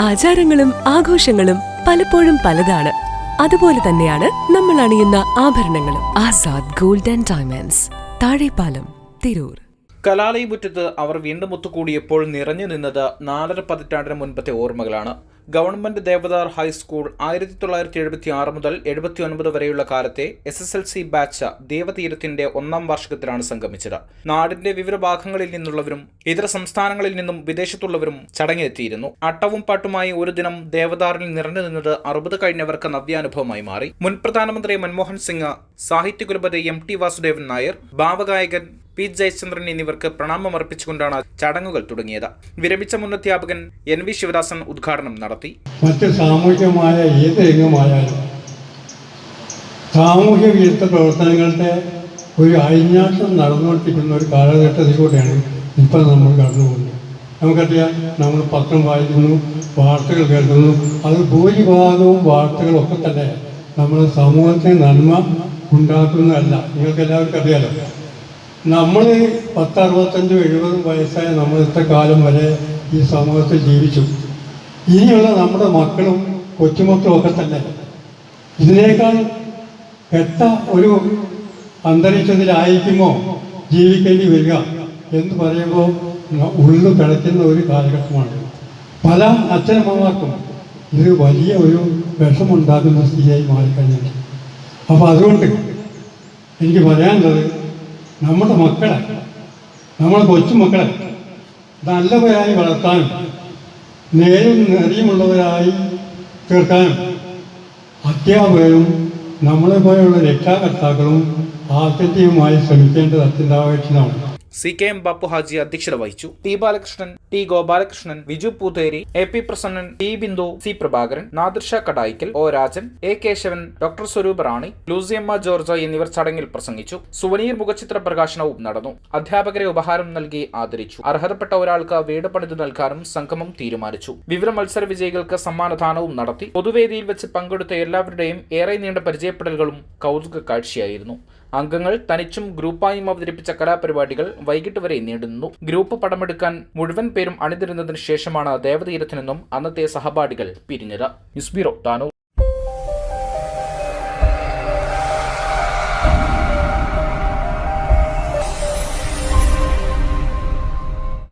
ആചാരങ്ങളും ആഘോഷങ്ങളും പലപ്പോഴും പലതാണ്. അതുപോലെ തന്നെയാണ് നമ്മൾ അണിയുന്ന ആഭരണങ്ങളും. Azad gold and diamonds Thazhepalam Tirur. കലാലയമുറ്റത്ത് അവർ വീണ്ടും ഒത്തുകൂടിയപ്പോൾ നിറഞ്ഞു നിന്നത് നാലര പതിറ്റാണ്ടിന് മുൻപത്തെ ഓർമ്മകളാണ്. ഗവൺമെന്റ് ദേവദാർ ഹൈസ്കൂൾ ആയിരത്തി തൊള്ളായിരത്തി എഴുപത്തി ആറ് മുതൽ എഴുപത്തി ഒൻപത് വരെയുള്ള കാലത്തെ S S L C batch ദേവതീരത്തിന്റെ ഒന്നാം വാർഷികത്തിലാണ് സംഗമിച്ചത്. നാടിന്റെ വിവിധ ഭാഗങ്ങളിൽ നിന്നുള്ളവരും ഇതര സംസ്ഥാനങ്ങളിൽ നിന്നും വിദേശത്തുള്ളവരും ചടങ്ങിലെത്തിയിരുന്നു. അട്ടവും പാട്ടുമായി ഒരു ദിനം ദേവദാറിൽ നിറഞ്ഞു നിന്നത് അറുപത് കഴിഞ്ഞവർക്ക് നവ്യാനുഭവമായി മാറി. മുൻ പ്രധാനമന്ത്രി മൻമോഹൻ സിംഗ് സാഹിത്യകുലപതി എം ടി വാസുദേവൻ നായർ ഭാവഗായകൻ പി ജയചന്ദ്രൻ എന്നിവർക്ക് പ്രണാമം അർപ്പിച്ചുകൊണ്ടാണ് ചടങ്ങുകൾ തുടങ്ങിയത്. വിരമിച്ച മുൻ അധ്യാപകൻ എൻ വി ശിവദാസൻ ഉദ്ഘാടനം നടത്തി. മറ്റ് സാമൂഹ്യമായ ഏത് രംഗമായാലും സാമൂഹ്യ വിരുദ്ധ പ്രവർത്തനങ്ങളുടെ ഒരു അഴിഞ്ഞാട്ടം നടന്നുകൊണ്ടിരിക്കുന്ന ഒരു കാലഘട്ടത്തിലൂടെയാണ് ഇപ്പം നമ്മൾ കടന്നുപോകുന്നത്. നമുക്കറിയാം നമ്മൾ പത്രം വായിക്കുന്നു വാർത്തകൾ കേൾക്കുന്നു. അത് ഭൂരിഭാഗവും വാർത്തകളൊക്കെ തന്നെ നമ്മുടെ സമൂഹത്തിന് നന്മ ഉണ്ടാക്കുന്നതല്ല. നിങ്ങൾക്ക് എല്ലാവർക്കും അറിയാലോ? നമ്മൾ പത്ത് പത്തറുപത്തഞ്ചും എഴുപതും വയസ്സായ നമ്മളത്തെ കാലം വരെ ഈ സമൂഹത്തിൽ ജീവിച്ചു. ഇനിയുള്ള നമ്മുടെ മക്കളും കൊച്ചുമക്കളും ഒക്കെ തന്നെ ഇതിനേക്കാൾ കെട്ട ഒരു അന്തരീക്ഷത്തിലായിരിക്കുമോ ജീവിക്കേണ്ടി വരിക എന്ന് പറയുമ്പോൾ ഉള്ളു കിടക്കുന്ന ഒരു കാലഘട്ടമാണ്. പല അച്ഛനമ്മമാർക്കും ഇത് വലിയ ഒരു വിഷമുണ്ടാക്കുന്ന സ്ഥിതിയായി മാറിക്കഴിഞ്ഞിട്ടുണ്ട്. അപ്പോൾ അതുകൊണ്ട് എനിക്ക് പറയാനുള്ളത് നമ്മുടെ മക്കളെ നമ്മുടെ കൊച്ചുമക്കളെ നല്ലവരായി വളർത്താനും നേരും നെറിയുമുള്ളവരായി തീർക്കാനും അധ്യാപകരും നമ്മളെ പോലെയുള്ള രക്ഷാകർത്താക്കളും ആത്യന്തികമായി ശ്രമിക്കേണ്ടത് അത്യന്താപേക്ഷിതമാണ്. C K M Bappu Haji അധ്യക്ഷത വഹിച്ചു. T Balakrishnan T Gopalakrishnan Viju Poothery A P Prasannan T Bindu C Prabhakaran Nadirsha Kadayikkal O Rajan A Kesavan doctor Swaroop Rani Luciyamma George എന്നിവർ ചടങ്ങിൽ പ്രസംഗിച്ചു. സുവനീർ മുഖചിത്ര പ്രകാശനവും നടന്നു. അധ്യാപകരെ ഉപഹാരം നൽകി ആദരിച്ചു. അർഹതപ്പെട്ട ഒരാൾക്ക് വീട് പണിത് നൽകാനും സംഗമം തീരുമാനിച്ചു. വിവിധ മത്സര വിജയികൾക്ക് സമ്മാനദാനവും നടത്തി. പൊതുവേദിയിൽ വെച്ച് പങ്കെടുത്ത എല്ലാവരുടെയും ഏറെ നീണ്ട പരിചയപ്പെടലുകളും കൗതുക കാഴ്ചയായിരുന്നു അംഗങ്ങൾ തനിച്ചും ഗ്രൂപ്പായും അവതരിപ്പിച്ച കലാപരിപാടികൾ വൈകിട്ട് വരെ നീണ്ടുനിന്നു. ഗ്രൂപ്പ് പടമെടുക്കാൻ മുഴുവൻ പേരും അണിതിരുന്നതിന് ശേഷമാണ് ദേവതീരത്തിനെന്നും അന്നത്തെ സഹപാഠികൾ പിരിഞ്ഞത്. News bureau Tanur.